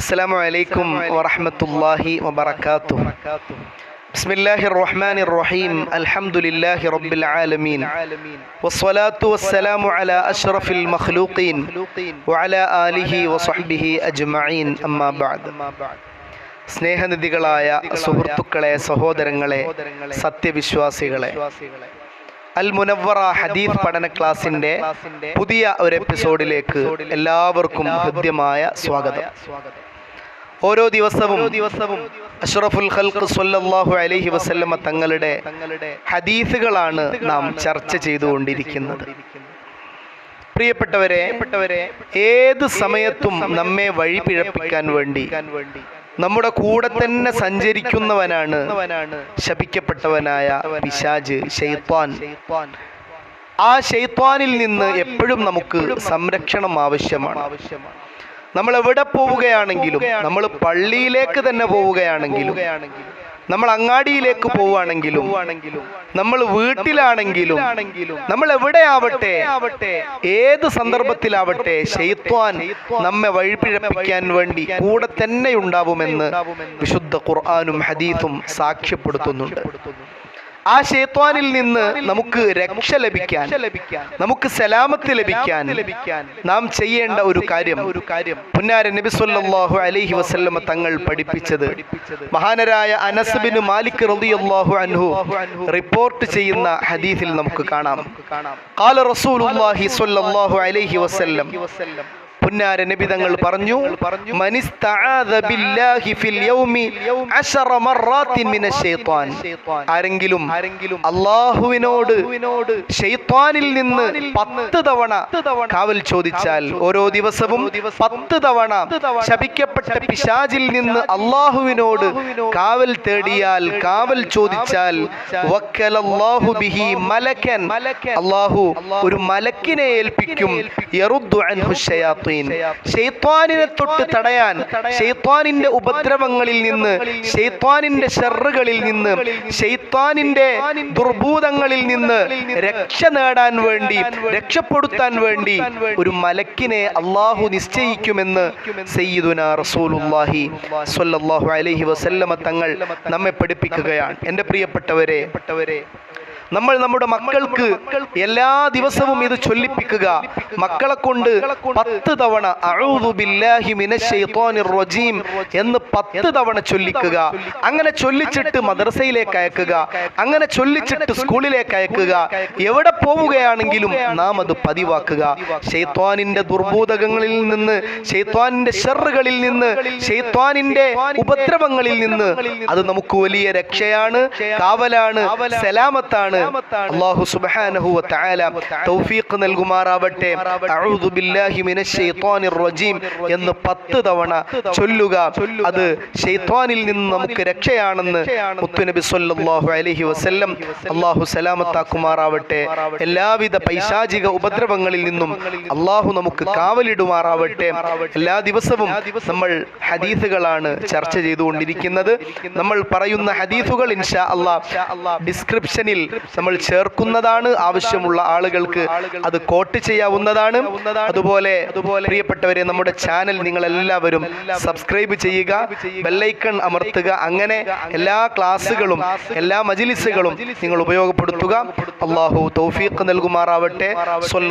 السلام عليكم ورحمة الله وبركاته بسم الله الرحمن الرحيم الحمد لله رب العالمين والصلاة والسلام على أشرف المخلوقين وعلى آله وصحبه أجمعين أما بعد സ്നേഹനിധികളായ സുഹൃത്തുക്കളെ സഹോദരങ്ങളെ സത്യവിശ്വാസികളെ അൽ മുനവറ ഹദീസ് പഠന ക്ലാസിന്റെ പുതിയ ഒരു എപ്പിസോഡിലേക്ക് എല്ലാവർക്കും ഹൃദ്യമായ സ്വാഗതം ഓരോ ദിവസവും ദിവസവും അഷ്റഫുൽ ഖൽഖ് സ്വല്ലല്ലാഹു അലൈഹി വസല്ലമ തങ്ങളുടെ ഹദീസുകളാണ് നാം ചർച്ച ചെയ്തുകൊണ്ടിരിക്കുന്നത്. പ്രിയപ്പെട്ടവരെ ഏത് സമയത്തും നമ്മെ വഴി പിഴപ്പിക്കാൻ വേണ്ടി നമ്മുടെ കൂടെ തന്നെ സഞ്ചരിക്കുന്നവനാണ് ശപിക്കപ്പെട്ടവനായ പിശാജ് ഷെയ്ത്വാൻ ആ ഷെയ്ത്വാനിൽ നിന്ന് എപ്പോഴും നമുക്ക് സംരക്ഷണം ആവശ്യമാണ്. ആവശ്യമാണ്. നമ്മൾ എവിടെ പോവുകയാണെങ്കിലും നമ്മൾ പള്ളിയിലേക്ക് തന്നെ പോവുകയാണെങ്കിലും നമ്മൾ അങ്ങാടിയിലേക്ക് പോവുകയാണെങ്കിലും നമ്മൾ വീട്ടിലാണെങ്കിലും നമ്മൾ എവിടെയാവട്ടെ ഏത് സന്ദർഭത്തിലാവട്ടെ ഷെയ്ത്വാൻ നമ്മെ വഴിപിഴപ്പിക്കാൻ വേണ്ടി കൂടെ തന്നെ ഉണ്ടാവുമെന്ന് വിശുദ്ധ ഖുർആാനും ഹദീസും സാക്ഷ്യപ്പെടുത്തുന്നുണ്ട്. ആ ഷേത്വാനിൽ നിന്ന് നമുക്ക് രക്ഷ ലഭിക്കാൻ നമുക്ക് സലാമത്ത് ലഭിക്കാൻ നാം ചെയ്യേണ്ട ഒരു കാര്യം. ഒരു കാര്യം. പുന്നാര നബി സല്ലല്ലാഹു അലൈഹി വസല്ലമ തങ്ങൾ പഠിപ്പിച്ചത്. മഹാനരായ അനസ് ബിൻ മാലിക് റളിയല്ലാഹു അൻഹു റിപ്പോർട്ട് ചെയ്യുന്ന ഹദീസിൽ നമുക്ക് കാണാം. ഖാല റസൂലുള്ളാഹി സ്വല്ലല്ലാഹു അലൈഹി വസല്ലം. പുന്നാര നബി തങ്ങൾ പറഞ്ഞു ആരെങ്കിലും അള്ളാഹുവിനോട് ഷെയ്ത്താനിൽ നിന്ന് പത്ത് തവണ കാവൽ ചോദിച്ചാൽ ഓരോ ദിവസവും പത്ത് തവണ ശപിക്കപ്പെട്ട പിശാചിൽ നിന്ന് അള്ളാഹുവിനോട് കാവൽ തേടിയാൽ കാവൽ ചോദിച്ചാൽ ബിഹി മലക്കൻ. അള്ളാഹു ഒരു മലക്കിനെ ഏൽപ്പിക്കും. ഷെയ്ത്വാനിനെ തൊട്ട് തടയാൻ ഷെയ്ത്വാനിന്റെ ഉപദ്രവങ്ങളിൽ നിന്ന് ഷെയ്ത്വാനിന്റെ ഷെറുകളിൽ നിന്ന് ഷെയ്ത്വാനിന്റെ ദുർഭൂതങ്ങളിൽ നിന്ന് രക്ഷ നേടാൻ വേണ്ടി രക്ഷപ്പെടുത്താൻ വേണ്ടി ഒരു മലക്കിനെ അള്ളാഹു നിശ്ചയിക്കുമെന്ന് സയ്യിദുന റസൂലുല്ലാഹി സ്വല്ലല്ലാഹു അലൈഹി വസല്ലമ തങ്ങൾ നമ്മെ പഠിപ്പിക്കുകയാണ്. എന്റെ പ്രിയപ്പെട്ടവരെ നമ്മൾ നമ്മുടെ മക്കൾക്ക് എല്ലാ ദിവസവും ഇത് ചൊല്ലിപ്പിക്കുക. മക്കളെ കൊണ്ട് പത്ത് തവണ റജീം എന്ന് പത്ത് തവണ ചൊല്ലിക്കുക. അങ്ങനെ ചൊല്ലിച്ചിട്ട് മദ്രസയിലേക്ക് അയക്കുക. അങ്ങനെ ചൊല്ലിച്ചിട്ട് സ്കൂളിലേക്ക് അയക്കുക. എവിടെ പോവുകയാണെങ്കിലും നാം അത് പതിവാക്കുക. ഷെയ്ത്വാനിന്റെ ദുർബോധകങ്ങളിൽ നിന്ന് ഷെയ്ത്വാനിന്റെ ഷെറുകളിൽ നിന്ന് ഷെയ്ത്വാനിന്റെ ഉപദ്രവങ്ങളിൽ നിന്ന് അത് നമുക്ക് വലിയ രക്ഷയാണ് കാവലാണ് സലാമത്താണ് അല്ലാഹു സുബ്ഹാനഹു വ തആല തൗഫീഖ് നൽകുമാറാവട്ടെ. അഊദു ബില്ലാഹി മിനശ് റജീം എന്ന് പത്ത് തവണ ചൊല്ലുക. അത് ശൈത്വാനിൽ നിന്ന് നമുക്ക് രക്ഷയാണെന്ന് മുത്തുനബി സല്ലല്ലാഹു അലൈഹി വസല്ലം അല്ലാഹു സലാമത്താക്കുമാറാവട്ടെ. എല്ലാവിധ പൈശാചിക ഉപദ്രവങ്ങളിൽ നിന്നും അള്ളാഹു നമുക്ക് കാവലിടുമാറാവട്ടെ. എല്ലാ ദിവസവും നമ്മൾ ഹദീസുകളാണ് ചർച്ച ചെയ്തുകൊണ്ടിരിക്കുന്നത്. നമ്മൾ പറയുന്ന ഹദീസുകൾ ഇൻഷാ അള്ളാഹ് ഡിസ്ക്രിപ്ഷനിൽ നമ്മൾ ചേർക്കുന്നതാണ് ആവശ്യമുള്ള ആളുകൾക്ക് അത് കോട്ട് ചെയ്യാവുന്നതാണ്. അതുപോലെ പ്രിയപ്പെട്ടവരെ നമ്മുടെ ചാനൽ നിങ്ങൾ എല്ലാവരും സബ്സ്ക്രൈബ് ചെയ്യുക ബെല്ലൈക്കൺ അമർത്തുക. അങ്ങനെ എല്ലാ ക്ലാസ്സുകളും എല്ലാ മജിലിസുകളും നിങ്ങൾ ഉപയോഗപ്പെടുത്തുക. അള്ളാഹു തൗഫീഖ് നൽകുമാറാവട്ടെ.